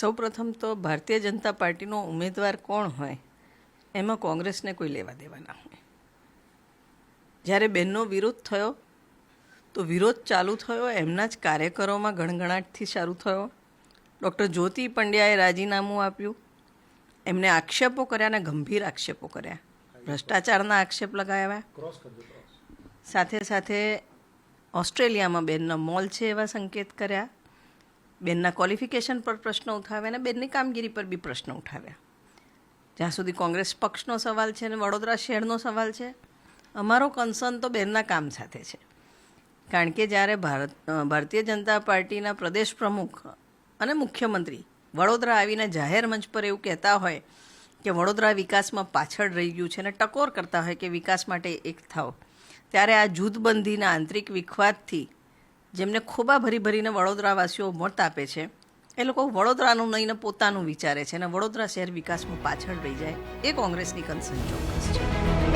સૌપ્રથમ તો ભારતીય જનતા પાર્ટીનો ઉમેદવાર કોણ હોય, એમાં કોંગ્રેસને કોઈ લેવા દેવા ના હોય. જ્યારે બેનનો વિરોધ થયો, તો વિરોધ ચાલુ થયો, એમના જ કાર્યકરોમાં ગણગણાટથી શરૂ થયો. ડૉક્ટર જ્યોતિ પંડ્યાએ રાજીનામું આપ્યું. એમને આક્ષેપો કર્યા અને ગંભીર આક્ષેપો કર્યા. ભ્રષ્ટાચારના આક્ષેપ લગાવ્યા. સાથે સાથે ઓસ્ટ્રેલિયામાં બેનનો મોલ છે એવા સંકેત કર્યા. બેનના ક્વોલિફિકેશન પર પ્રશ્ન ઉઠાવ્યા અને બેનની કામગીરી પર બી પ્રશ્ન ઉઠાવ્યા. જ્યાં સુધી કોંગ્રેસ પક્ષનો સવાલ છે અને વડોદરા શહેરનો સવાલ છે, અમારો કન્સર્ન તો બેનના કામ સાથે છે. કારણ કે જ્યારે ભારત ભારતીય જનતા પાર્ટીના પ્રદેશ પ્રમુખ અને મુખ્યમંત્રી વડોદરા આવીને જાહેર મંચ પર એવું કહેતા હોય કે વડોદરા વિકાસમાં પાછળ રહી ગયું છે અને ટકોર કરતા હોય કે વિકાસ માટે એક થાવ ત્યારે આ જૂથબંધીના આંતરિક વિખવાદથી જેમને ખોબા ભરી ભરીને વડોદરાવાસીઓ મત આપે છે, એ લોકો વડોદરાનું નહીં પોતાનું વિચારે છે અને વડોદરા શહેર વિકાસમાં પાછળ રહી જાય એ કોંગ્રેસની કન્સર્ન ચોક્કસ છે.